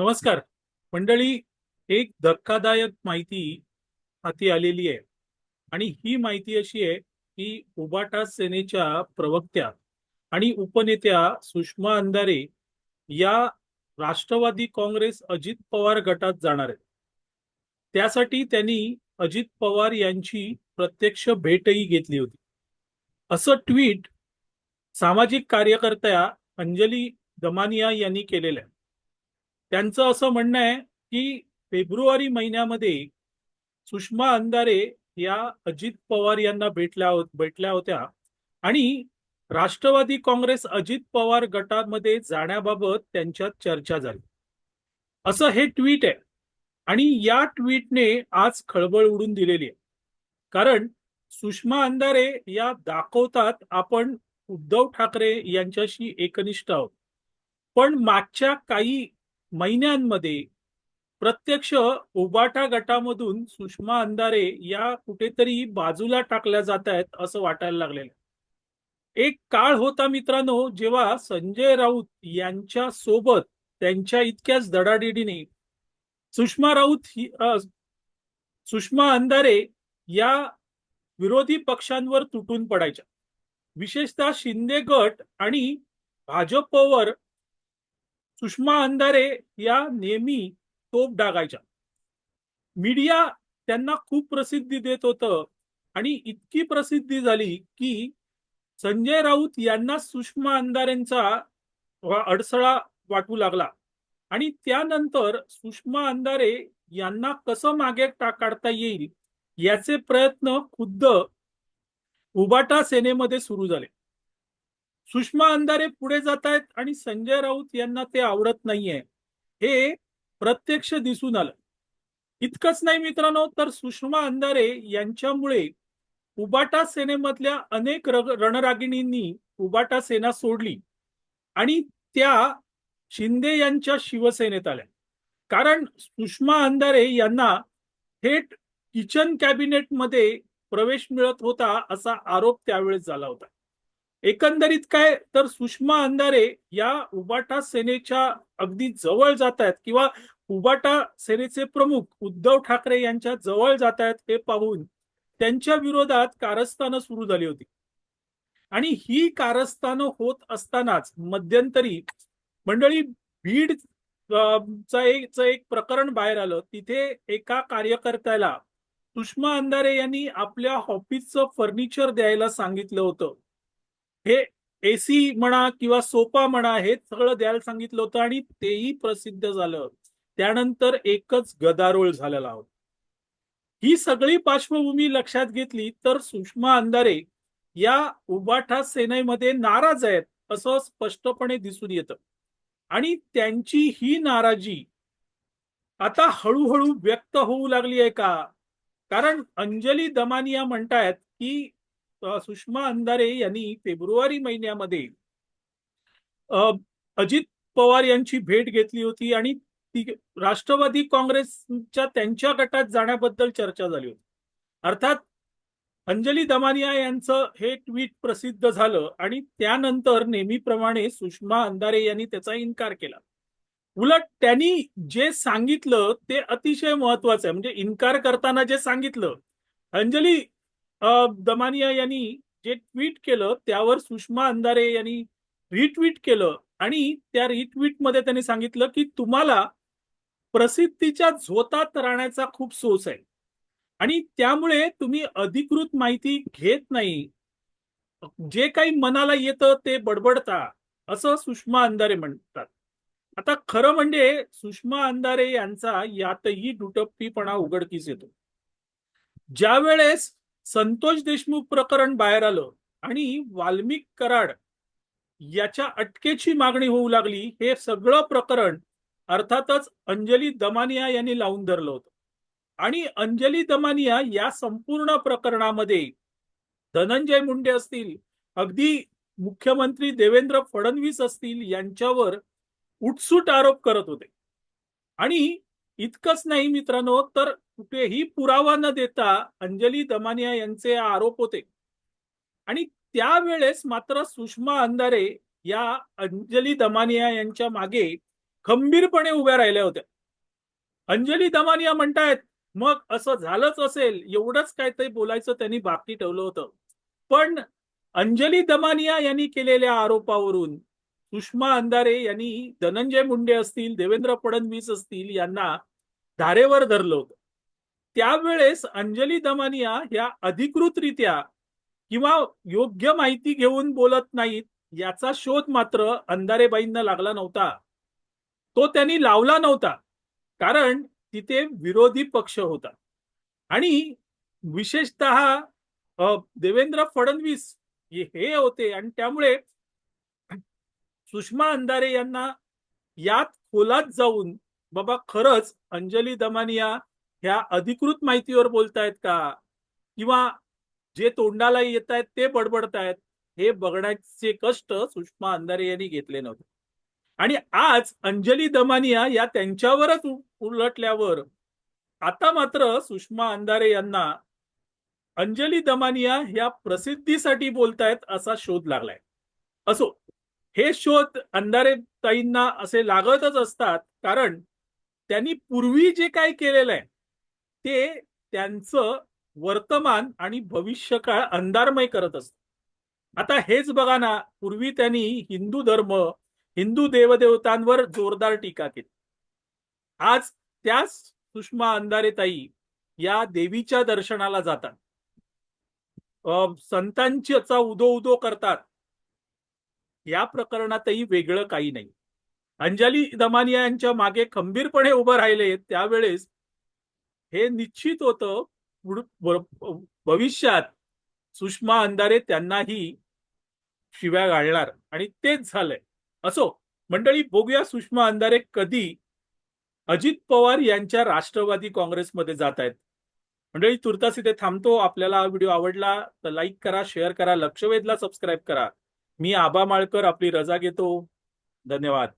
नमस्कार. मंडळी एक धक्कादायक माहिती हाती आलेली आहे. आणि ही माहिती अशी आहे की उबाटा सेनेच्या प्रवक्त्या आणि उपनेत्या सुषमा अंधारे या राष्ट्रवादी काँग्रेस अजित पवार गटात जाणार आहेत. त्यासाठी त्यांनी अजित पवार यांची प्रत्यक्ष भेटही घेतली होती. असं ट्विट सामाजिक कार्यकर्त्या अंजली दमानिया यांनी केलेलं आहे. त्यांचं असं म्हणणं आहे की फेब्रुवारी महिन्यामध्ये सुषमा अंधारे या अजित पवार यांना भेटल्या हो-, भेटल्या होत्या. आणि राष्ट्रवादी काँग्रेस अजित पवार गटामध्ये जाण्याबाबत त्यांच्यात चर्चा झाली. असं हे ट्विट आहे. आणि या ट्विटने आज खळबळ उडून दिलेली आहे. कारण सुषमा अंधारे या दाखवतात आपण उद्धव ठाकरे यांच्याशी एकनिष्ठ आहोत. पण मागच्या काही महिन्यांमध्ये प्रत्यक्ष उबाटा गटामधून सुषमा अंधारे या कुठेतरी बाजूला टाकल्या जात आहेत असं वाटायला लागलेलं एक काळ होता मित्रांनो जेव्हा संजय राऊत यांच्या सोबत त्यांच्या इतक्याच दडाडिडीने सुषमा राऊत ही सुषमा अंधारे या विरोधी पक्षांवर तुटून पडायच्या. विशेषतः शिंदे गट आणि भाजपवर सुषमा अंधारे या नेहमी तोप डागायच्या. मीडिया त्यांना खूप प्रसिद्धी देत होतं आणि इतकी प्रसिद्धी झाली की संजय राऊत यांना सुषमा अंधारेंचा अडसळा वाटू लागला. आणि त्यानंतर सुषमा अंधारे यांना कसं मागे टा- काढता येईल याचे प्रयत्न खुद्द उबाटा सेनेमध्ये सुरू झाले. सुषमा अंधारे पुढे जात आहेत आणि संजय राऊत यांना ते आवडत नाहीये. हे प्रत्यक्ष दिसून आलं. इतकंच नाही मित्रांनो तर सुषमा अंधारे यांच्यामुळे उबाटा सेनेमधल्या अनेक रणरागिणींनी उबाटा सेना सोडली आणि त्या शिंदे यांच्या शिवसेनेत आल्या. कारण सुषमा अंधारे यांना थेट किचन कॅबिनेटमध्ये प्रवेश मिळत होता असा आरोप त्यावेळेस झाला होता. एकंदरीत काय तर सुषमा अंधारे या उबाटा सेनेच्या अगदी जवळ जात आहेत किंवा उबाटा सेनेचे प्रमुख उद्धव ठाकरे यांच्या जवळ जात आहेत हे पाहून त्यांच्या विरोधात कारस्थानं सुरू झाली होती. आणि ही कारस्थानं होत असतानाच मध्यंतरी मंडळी बीड अं, एक एक प्रकरण बाहेर आलं. तिथे एका कार्यकर्त्याला सुषमा अंधारे यांनी आपल्या ऑफिसचं फर्निचर द्यायला सांगितलं होतं. हे एसी म्हणा किंवा सोपा म्हणा हे सगळं द्यायला सांगितलं होतं आणि तेही प्रसिद्ध झालं. त्यानंतर एकच गदारोळ झालेला होता. ही सगळी पार्श्वभूमी लक्षात घेतली तर सुषमा अंधारे या उबाठा सेनेमध्ये नाराज आहेत असं स्पष्टपणे दिसून येतं. आणि त्यांची ही नाराजी आता हळूहळू व्यक्त होऊ लागली आहे का? कारण अंजली दमानिया म्हणतायत की सुषमा अंधारे यांनी फेब्रुवारी महिन्यामध्ये अजित पवार यांची भेट घेतली होती आणि ती राष्ट्रवादी काँग्रेसच्या त्यांच्या गटात जाण्याबद्दल चर्चा झाली होती. अर्थात अंजली दमानिया यांचं हे ट्विट प्रसिद्ध झालं आणि त्यानंतर नेहमीप्रमाणे सुषमा अंधारे यांनी त्याचा इन्कार केला. उलट त्यांनी जे सांगितलं ते अतिशय महत्वाचं आहे. म्हणजे इन्कार करताना जे सांगितलं अंजली दमानिया यांनी जे ट्विट केलं त्यावर सुषमा अंधारे यांनी रिट्विट केलं आणि त्या रिट्विटमध्ये त्यांनी सांगितलं की तुम्हाला प्रसिद्धीच्या झोतात राहण्याचा खूप सोस आहे. आणि त्यामुळे तुम्ही अधिकृत माहिती घेत नाही. जे काही मनाला येतं ते बडबडता असं सुषमा अंधारे म्हणतात. आता खरं म्हणजे सुषमा अंधारे यांचा यातही दुटप्पीपणा उघडकीस येतो. ज्या वेळेस संतोष देशमुख प्रकरण बाहेर आलं आणि वाल्मिक कराड याच्या अटकेची मागणी होऊ लागली हे सगळं प्रकरण अर्थातच अंजली दमानिया यांनी लावून धरलं होतं. आणि अंजली दमानिया या संपूर्ण प्रकरणामध्ये धनंजय मुंडे असतील अगदी मुख्यमंत्री देवेंद्र फडणवीस असतील यांच्यावर उटसूट आरोप करत होते. आणि इतकंच नाही मित्रांनो तर कुठेही पुरावा न देता अंजली दमानिया यांचे आरोप होते. आणि त्यावेळेस मात्र सुषमा अंधारे या अंजली दमानिया यांच्या मागे खंबीरपणे उभ्या राहिल्या होत्या. अंजली दमानिया म्हणतायत मग असं झालंच असेल एवढंच काय ते बोलायचं त्यांनी बाकी ठेवलं होतं. पण अंजली दमानिया यांनी केलेल्या आरोपावरून सुषमा अंधारे यांनी धनंजय मुंडे असतील देवेंद्र फडणवीस असतील यांना धारेवर धरलं होतं. त्यावेळेस अंजली दमानिया ह्या अधिकृतरित्या किंवा योग्य माहिती घेऊन बोलत नाहीत याचा शोध मात्र अंधारेबाईंना लागला नव्हता. तो त्यांनी लावला नव्हता कारण तिथे विरोधी पक्ष होता. आणि विशेषत देवेंद्र फडणवीस हे हे होते आणि त्यामुळे सुषमा अंधारे यांना यात खोलात जाऊन बाबा खरंच अंजली दमानिया ह्या अधिकृत माहितीवर बोलतायत का? किंवा जे तोंडाला येत आहेत ते बडबडतायत हे बघण्याचे कष्ट सुषमा अंधारे यांनी घेतले नव्हते. आणि आज अंजली दमानिया या त्यांच्यावरच उलटल्यावर आता मात्र सुषमा अंधारे यांना अंजली दमानिया ह्या प्रसिद्धीसाठी बोलतायत असा शोध लागलाय. असो हे शोध अंधारे ताईंना असे लागतच असतात कारण त्यांनी पूर्वी जे काय केलेलं आहे ते त्यांचं वर्तमान आणि भविष्यकाळ अंधारमय करत असत. आता हेच बघा ना पूर्वी त्यांनी हिंदू धर्म हिंदू देवदेवतांवर जोरदार टीका केली. आज त्याच सुषमा अंधारेताई या देवीच्या दर्शनाला जातात. संतांचा उदो उदो करतात. या प्रकरणातही वेगळं काही नाही. अंजली दमानिया यांच्या मागे खंबीरपणे उभं राहिले त्यावेळेस हे निश्चित होतं भविष्यात सुषमा अंधारे त्यांनाही शिव्या घालणार. आणि तेच झालंय. असो मंडळी बघूया सुषमा अंधारे कधी अजित पवार यांच्या राष्ट्रवादी काँग्रेसमध्ये जात आहेत. मंडळी तुर्तास इथे थांबतो. आपल्याला हा व्हिडिओ आवडला तर लाईक करा शेअर करा लक्षवेधला सबस्क्राईब करा. मी आबा माळकर आपली रजा घेतो. धन्यवाद.